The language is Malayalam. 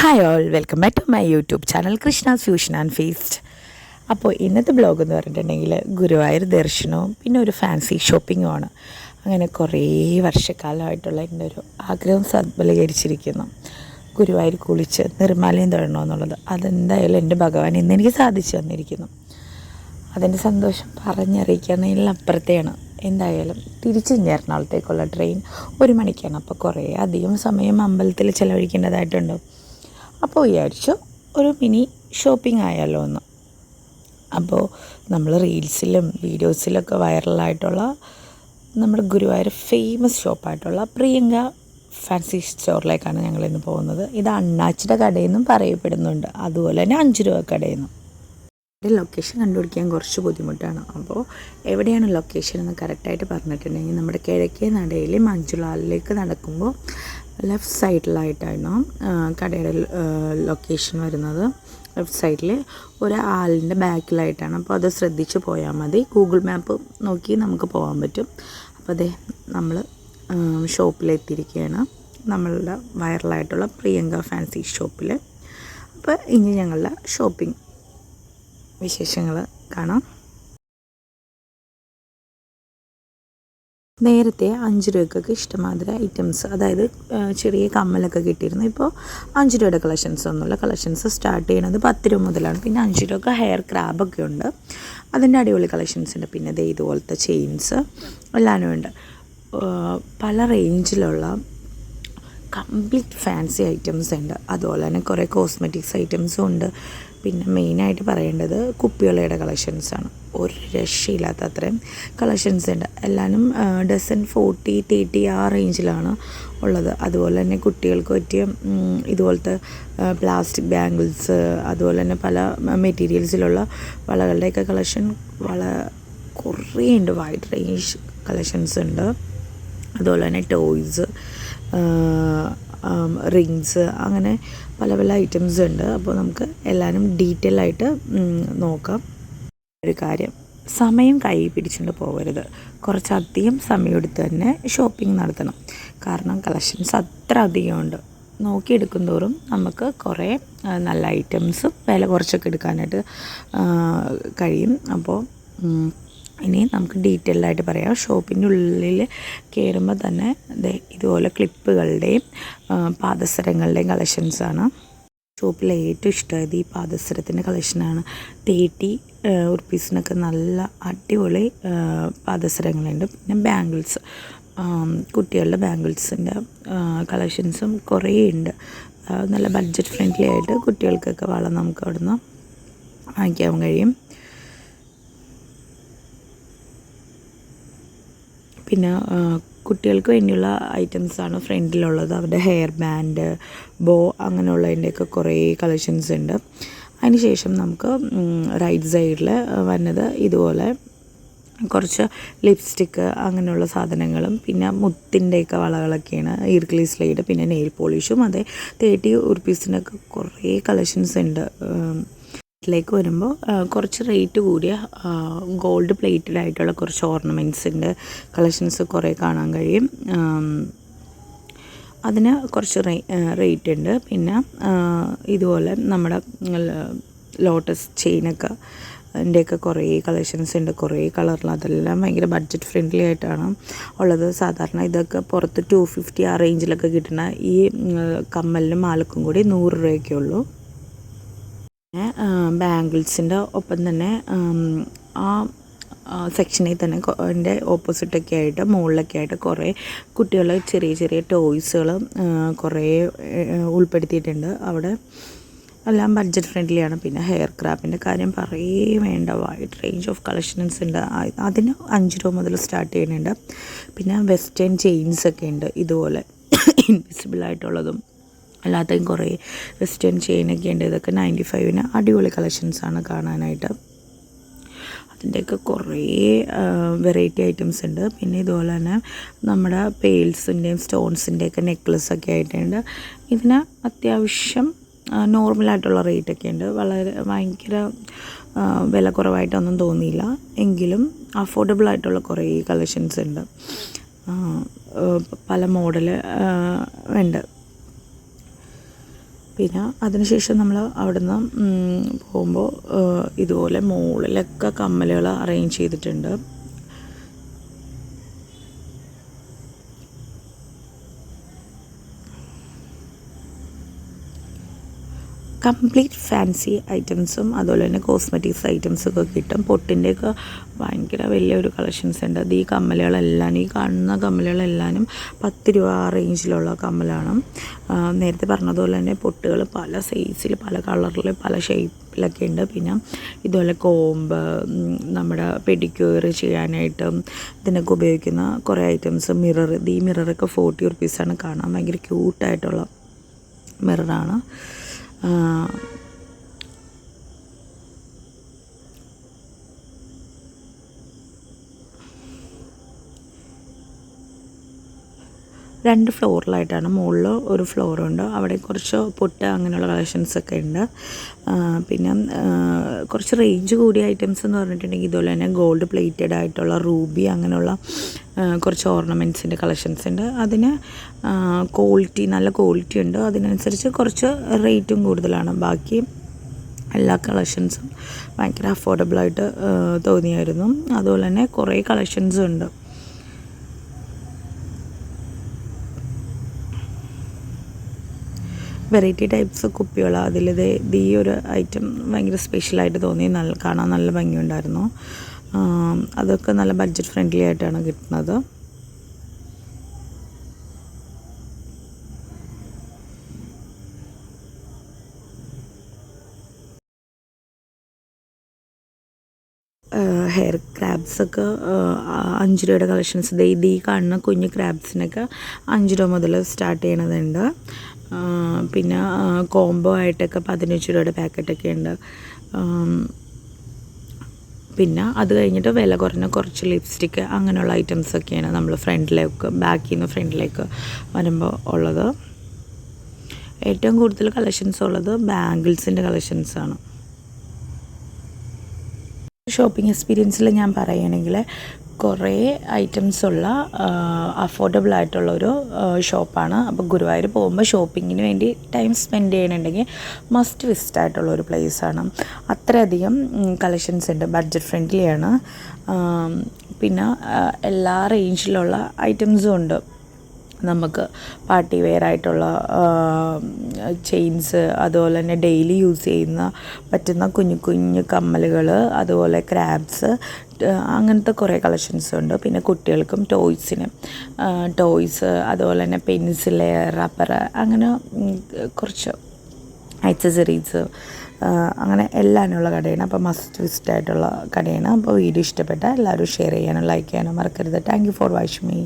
Hi all welcome back to my YouTube channel Krishna fusion and feast അപ്പോൾ ഇന്നത്തെ ബ്ലോഗ് എന്ന് പറഞ്ഞിട്ടുണ്ടെങ്കിൽ ഗുരുവായൂർ ദർശനവും പിന്നെ ഒരു ഫാൻസി ഷോപ്പിങ്ങുമാണ് അങ്ങനെ കുറേ വർഷക്കാലമായിട്ടുള്ള എന്റെ ഒരു ആഗ്രഹം സബലീകരിച്ചിരിക്കുന്നു ഗുരുവായൂർ കുളിച്ച് നിർമ്മാലയം തൊഴണമെന്നുള്ളത് അതെന്തായാലും എന്റെ ഭഗവാൻ ഇന്ന് എനിക്ക് സാധിച്ചു തന്നിരിക്കുന്നു. അതിന്റെ സന്തോഷം പറഞ്ഞറിയിക്കുന്നതിലപ്പുറത്തെയാണ് എന്തായാലും തിരിച്ച് ഇനി എറണാകുളത്തേക്കുള്ള ട്രെയിൻ ഒരു മണിക്കാണ്. അപ്പോൾ കുറേ അധികം സമയം അമ്പലത്തിൽ ചിലവഴിക്കേണ്ടതായിട്ടുണ്ട്. അപ്പോൾ വിചാരിച്ചു ഒരു മിനി ഷോപ്പിംഗ് ആയാലോ എന്ന്. അപ്പോൾ നമ്മൾ റീൽസിലും വീഡിയോസിലൊക്കെ വൈറലായിട്ടുള്ള നമ്മുടെ ഗുരുവായൂർ ഫേമസ് ഷോപ്പായിട്ടുള്ള പ്രിയങ്ക ഫാൻസി സ്റ്റോറിലേക്കാണ് ഞങ്ങൾ ഇന്ന് പോകുന്നത്. ഇത് അണ്ണാച്ചിയുടെ കടയെന്നും പറയപ്പെടുന്നുണ്ട്. അതുപോലെ തന്നെ അഞ്ച് രൂപ കടയെന്നും എന്റെ ലൊക്കേഷൻ കണ്ടുപിടിക്കാൻ കുറച്ച് ബുദ്ധിമുട്ടാണ്. അപ്പോൾ എവിടെയാണ് ലൊക്കേഷൻ എന്ന് കറക്റ്റായിട്ട് പറഞ്ഞിട്ടുണ്ടെങ്കിൽ നമ്മുടെ കിഴക്കേ നടയിൽ മഞ്ജുളാലിലേക്ക് നടക്കുമ്പോൾ ലെഫ്റ്റ് സൈഡിലായിട്ടാണ് കടയുടെ ലൊക്കേഷൻ വരുന്നത്. ലെഫ്റ്റ് സൈഡിൽ ഒരു ആളിന്റെ ബാക്കിലായിട്ടാണ്. അപ്പോൾ അത് ശ്രദ്ധിച്ച് പോയാൽ മതി. ഗൂഗിൾ മാപ്പ് നോക്കി നമുക്ക് പോകാൻ പറ്റും. അപ്പോൾ അതെ നമ്മൾ ഷോപ്പിലെത്തിയിരിക്കുകയാണ് നമ്മളുടെ വൈറലായിട്ടുള്ള പ്രിയങ്ക ഫാൻസി ഷോപ്പിൽ അപ്പോൾ ഇനി ഞങ്ങളുടെ ഷോപ്പിംഗ് വിശേഷങ്ങൾ കാണാം. നേരത്തെ അഞ്ച് രൂപക്കൊക്കെ ഇഷ്ടമാതിരി ഐറ്റംസ് അതായത് ചെറിയ കമ്മലൊക്കെ കിട്ടിയിരുന്നു. ഇപ്പോൾ അഞ്ച് രൂപയുടെ കളക്ഷൻസ് ഒന്നുമില്ല. കളക്ഷൻസ് സ്റ്റാർട്ട് ചെയ്യണത് പത്ത് രൂപ മുതലാണ്. പിന്നെ അഞ്ച് രൂപ ഹെയർ ക്രാബൊക്കെ ഉണ്ട്. അതിന്റെ അടിപൊളി കളക്ഷൻസ് ഉണ്ട്. പിന്നെ ദേ ഇതുപോലത്തെ ചെയിൻസ് എല്ലാനും ഉണ്ട്. പല റേഞ്ചിലുള്ള കംപ്ലീറ്റ് ഫാൻസി ഐറ്റംസ് ഉണ്ട്. അതുപോലെ തന്നെ കുറേ കോസ്മെറ്റിക്സ് ഐറ്റംസും ഉണ്ട്. പിന്നെ മെയിനായിട്ട് പറയേണ്ടത് കുപ്പിവളയുടെ കളക്ഷൻസാണ് ഒരു രക്ഷയില്ലാത്ത അത്രയും കളക്ഷൻസ് ഉണ്ട്. എല്ലാവരും ഡസൻ ഫോർട്ടി തേർട്ടി ആ റേഞ്ചിലാണ് ഉള്ളത്. അതുപോലെ തന്നെ കുട്ടികൾക്ക് പറ്റിയ ഇതുപോലത്തെ പ്ലാസ്റ്റിക് ബാംഗിൾസ് അതുപോലെ തന്നെ പല മെറ്റീരിയൽസിലുള്ള വളകളുടെയൊക്കെ കളക്ഷൻ വള കുറേ ഉണ്ട്. വൈഡ് റേഞ്ച് കളക്ഷൻസ് ഉണ്ട്. അതുപോലെ തന്നെ ടോയ്സ് റിങ്സ് അങ്ങനെ പല പല ഐറ്റംസ് ഉണ്ട്. അപ്പോൾ നമുക്ക് എല്ലാവരും ഡീറ്റെയിൽ ആയിട്ട് നോക്കാം. ഒരു കാര്യം സമയം കൈ പിടിച്ചുകൊണ്ട് പോകരുത്. കുറച്ചധികം സമയം എടുത്ത് തന്നെ ഷോപ്പിംഗ് നടത്തണം. കാരണം കളക്ഷൻസ് അത്ര അധികമുണ്ട് നോക്കിയെടുക്കും തോറും നമുക്ക് കുറേ നല്ല ഐറ്റംസും വില കുറച്ചൊക്കെ എടുക്കാനായിട്ട് കഴിയും. അപ്പോൾ ഇനി നമുക്ക് ഡീറ്റെയിൽഡ് ആയിട്ട് പറയാം. ഷോപ്പിന്റെ ഉള്ളിൽ കയറുമ്പോൾ തന്നെ ഇതുപോലെ ക്ലിപ്പുകളുടെയും പാദസരങ്ങളുടെയും കളക്ഷൻസാണ് ഷോപ്പിൽ ഏറ്റവും ഇഷ്ടമായത് ഈ പാദസരത്തിന്റെ കളക്ഷനാണ് തേർട്ടി റുപ്പീസിനൊക്കെ നല്ല അടിപൊളി പാദസരങ്ങളുണ്ട്. പിന്നെ ബാംഗിൾസ് കുട്ടികളുടെ ബാംഗിൾസിന്റെ കളക്ഷൻസും കുറേ ഉണ്ട്. നല്ല ബഡ്ജറ്റ് ഫ്രണ്ട്ലി ആയിട്ട് കുട്ടികൾക്കൊക്കെ വളം നമുക്ക് അവിടുന്ന് വാങ്ങിക്കാൻ കഴിയും. പിന്നെ കുട്ടികൾക്ക് വേണ്ടിയുള്ള ഐറ്റംസാണ് ഫ്രണ്ടിലുള്ളത്. അവരുടെ ഹെയർ ബാൻഡ് ബോ അങ്ങനെയുള്ളതിന്റെയൊക്കെ കുറേ കളക്ഷൻസ് ഉണ്ട്. അതിനുശേഷം നമുക്ക് റൈറ്റ് സൈഡിൽ വരുന്നത് ഇതുപോലെ കുറച്ച് ലിപ്സ്റ്റിക്ക് അങ്ങനെയുള്ള സാധനങ്ങളും പിന്നെ മുത്തിന്റെയൊക്കെ വളകളൊക്കെയാണ് ഈർക്കിളി സ്ലൈഡ് പിന്നെ നെയിൽ പോളിഷും അതെ തേർട്ടി റുപ്പീസിനൊക്കെ കുറേ കളക്ഷൻസ് ഉണ്ട്. ിലേക്ക് വരുമ്പോൾ കുറച്ച് റേറ്റ് കൂടിയ ഗോൾഡ് പ്ലേറ്റഡ് ആയിട്ടുള്ള കുറച്ച് ഓർണമെന്റ്സിന്റെ കളക്ഷൻസ് കുറേ കാണാൻ കഴിയും. അതിന് കുറച്ച് റേറ്റ് ഉണ്ട്. പിന്നെ ഇതുപോലെ നമ്മുടെ ലോട്ടസ് ചെയിനൊക്കെ അതിന്റെയൊക്കെ കുറേ കളക്ഷൻസ് ഉണ്ട്. കുറേ കളറിൽ അതെല്ലാം ഭയങ്കര ബഡ്ജറ്റ് ഫ്രണ്ട്ലി ആയിട്ടാണ് ഉള്ളത്. സാധാരണ ഇതൊക്കെ പുറത്ത് ടു ഫിഫ്റ്റി ആ റേഞ്ചിലൊക്കെ കിട്ടുന്ന ഈ കമ്മലിനും മാലക്കും കൂടി നൂറ് രൂപയൊക്കെ ഉള്ളൂ. ബാംഗിൾസിന്റെ ഒപ്പം തന്നെ ആ സെക്ഷനിൽ തന്നെ എന്റെ ഓപ്പോസിറ്റൊക്കെ ആയിട്ട് മുകളിലൊക്കെ ആയിട്ട് കുറേ കുട്ടികളെ ചെറിയ ചെറിയ ടോയ്സുകൾ കുറേ ഉൾപ്പെടുത്തിയിട്ടുണ്ട്. അവിടെ എല്ലാം ബഡ്ജറ്റ് ഫ്രണ്ട്ലിയാണ് പിന്നെ ഹെയർ ക്രാഫ്റ്റിന്റെ കാര്യം പറയേ വേണ്ട. വൈഡ് റേഞ്ച് ഓഫ് കളക്ഷൻസ് ഉണ്ട്. അതിന് അഞ്ച് രൂപ മുതൽ സ്റ്റാർട്ട് ചെയ്യുന്നുണ്ട്. പിന്നെ വെസ്റ്റേൺ ചെയിൻസ് ഒക്കെ ഉണ്ട് ഇതുപോലെ. ഇൻവിസിബിൾ ആയിട്ടുള്ളതും. അല്ലാത്തതും കുറേ വെസ്റ്റേൺ ചെയിനൊക്കെ ഉണ്ട് ഇതൊക്കെ നയന്റി ഫൈവിന് അടിപൊളി കളക്ഷൻസാണ് കാണാനായിട്ട്. അതിന്റെയൊക്കെ കുറേ വെറൈറ്റി ഐറ്റംസ് ഉണ്ട്. പിന്നെ ഇതുപോലെ തന്നെ നമ്മുടെ പേൽസിന്റെയും സ്റ്റോൺസിന്റെയൊക്കെ നെക്ലസ്സൊക്കെ ആയിട്ടുണ്ട്. ഇതിന് അത്യാവശ്യം നോർമലായിട്ടുള്ള റേറ്റൊക്കെ ഉണ്ട്. വളരെ ഭയങ്കര വില കുറവായിട്ടൊന്നും തോന്നിയില്ല. എങ്കിലും അഫോർഡബിൾ ആയിട്ടുള്ള കുറേ കളക്ഷൻസ് ഉണ്ട്. പല മോഡൽ ഉണ്ട്. പിന്നെ അതിനുശേഷം നമ്മൾ അവിടുന്ന് പോകുമ്പോൾ ഇതുപോലെ മുകളിലൊക്കെ കമ്മലുകൾ അറേഞ്ച് ചെയ്തിട്ടുണ്ട്. കംപ്ലീറ്റ് ഫാൻസി ഐറ്റംസും അതുപോലെ തന്നെ കോസ്മെറ്റിക്സ് ഐറ്റംസൊക്കെ കിട്ടും. പൊട്ടിന്റെയൊക്കെ ഭയങ്കര വലിയൊരു കളക്ഷൻസ് ഉണ്ട്. അത് ഈ കമ്മലുകളെല്ലാം ഈ കാണുന്ന കമ്മലുകളെല്ലാനും പത്ത് രൂപ റേഞ്ചിലുള്ള കമ്മലാണ്. നേരത്തെ പറഞ്ഞതുപോലെ തന്നെ പൊട്ടുകൾ പല സൈസിൽ പല കളറിൽ പല ഷേപ്പിലൊക്കെ ഉണ്ട്. പിന്നെ ഇതുപോലെ കോമ്പ് നമ്മുടെ പെഡിക്യൂർ ചെയ്യാനായിട്ട് ഇതിനൊക്കെ ഉപയോഗിക്കുന്ന കുറേ ഐറ്റംസ് മിറർ ഈ മിററൊക്കെ ഫോർട്ടി റുപ്പീസാണ് കാണാൻ ഭയങ്കര ക്യൂട്ടായിട്ടുള്ള മിററാണ് രണ്ട് ഫ്ലോറിലായിട്ടാണ്. മുകളിൽ ഒരു ഫ്ലോറുണ്ട്. അവിടെ കുറച്ച് പൊട്ട് അങ്ങനെയുള്ള കളക്ഷൻസ് ഒക്കെ ഉണ്ട്. പിന്നെ കുറച്ച് റേഞ്ച് കൂടിയ ഐറ്റംസ് എന്ന് പറഞ്ഞിട്ടുണ്ടെങ്കിൽ ഇതുപോലെ തന്നെ ഗോൾഡ് പ്ലേറ്റഡ് ആയിട്ടുള്ള റൂബി അങ്ങനെയുള്ള കുറച്ച് ഓർണമെന്റ്സിന്റെ കളക്ഷൻസ് ഉണ്ട്. അതിന് ക്വാളിറ്റി നല്ല ക്വാളിറ്റി ഉണ്ട്. അതിനനുസരിച്ച് കുറച്ച് റേറ്റും കൂടുതലാണ്. ബാക്കി എല്ലാ കളക്ഷൻസും ഭയങ്കര അഫോർഡബിളായിട്ട് തോന്നിയായിരുന്നു. അതുപോലെ തന്നെ കുറേ കളക്ഷൻസും ഉണ്ട്. വെറൈറ്റി ടൈപ്സ് കുപ്പികൾ അതിലിത് ഈ ഒരു ഐറ്റം ഭയങ്കര സ്പെഷ്യലായിട്ട് തോന്നി. നല്ല കാണാൻ നല്ല ഭംഗിയുണ്ടായിരുന്നു. അതൊക്കെ നല്ല ബഡ്ജറ്റ് ഫ്രണ്ട്ലി ആയിട്ടാണ് കിട്ടുന്നത്. ഹെയർ ക്രാബ്സൊക്കെ അഞ്ച് രൂപയുടെ കളക്ഷൻസ് ഇത് ഈ കാണുന്ന കുഞ്ഞ് ക്രാബ്സിനൊക്കെ അഞ്ച് രൂപ മുതൽ സ്റ്റാർട്ട് ചെയ്യണതുണ്ട്. പിന്നെ കോംബോ ആയിട്ടൊക്കെ പതിനഞ്ച് രൂപയുടെ പാക്കറ്റൊക്കെ ഉണ്ട്. പിന്നെ അത് കഴിഞ്ഞിട്ട് വില കുറഞ്ഞ കുറച്ച് ലിപ്സ്റ്റിക്ക് അങ്ങനെയുള്ള ഐറ്റംസൊക്കെയാണ് നമ്മൾ ഫ്രണ്ടിലേക്ക് ബാക്കിൽ നിന്ന് ഫ്രണ്ടിലേക്ക് വരുമ്പോൾ ഉള്ളത്. ഏറ്റവും കൂടുതൽ കളക്ഷൻസ് ഉള്ളത് ബാംഗിൾസിന്റെ കളക്ഷൻസാണ് ഷോപ്പിംഗ് എക്സ്പീരിയൻസിൽ ഞാൻ പറയുകയാണെങ്കിൽ കുറേ ഐറ്റംസ് ഉള്ള അഫോർഡബിൾ ആയിട്ടുള്ള ഒരു ഷോപ്പാണ്. അപ്പോൾ ഗുരുവായൂർ പോകുമ്പോൾ ഷോപ്പിങ്ങിന് വേണ്ടി ടൈം സ്പെൻഡ് ചെയ്യണമെന്നുണ്ടെങ്കിൽ മസ്റ്റ് വിസിറ്റ് ആയിട്ടുള്ള ഒരു പ്ലേസാണ്. അത്രയധികം കളക്ഷൻസ് ഉണ്ട്. ബഡ്ജറ്റ് ഫ്രണ്ട്ലിയാണ്. പിന്നെ എല്ലാ റേഞ്ചിലുള്ള ഐറ്റംസും ഉണ്ട്. നമുക്ക് പാർട്ടി വെയർ ആയിട്ടുള്ള ചെയിൻസ് അതുപോലെ തന്നെ ഡെയിലി യൂസ് ചെയ്യുന്ന പറ്റുന്ന കുഞ്ഞു കുഞ്ഞു കമ്മലുകൾ അതുപോലെ ക്രാബ്സ് അങ്ങനത്തെ കുറേ കളക്ഷൻസ് ഉണ്ട്. പിന്നെ കുട്ടികൾക്കും ടോയ്സിന് ടോയ്സ് അതുപോലെ തന്നെ പെൻസിൽ റബ്ബർ അങ്ങനെ കുറച്ച് ആക്സസറീസ് അങ്ങനെ എല്ലാനുള്ള കടയാണ്. അപ്പോൾ മസ്റ്റ് വിസിറ്റ് ആയിട്ടുള്ള കടയാണ്. അപ്പോൾ വീഡിയോ ഇഷ്ടപ്പെട്ട എല്ലാവരും ഷെയർ ചെയ്യാനും ലൈക്ക് ചെയ്യാനും മറക്കരുത്. Thank you for watching me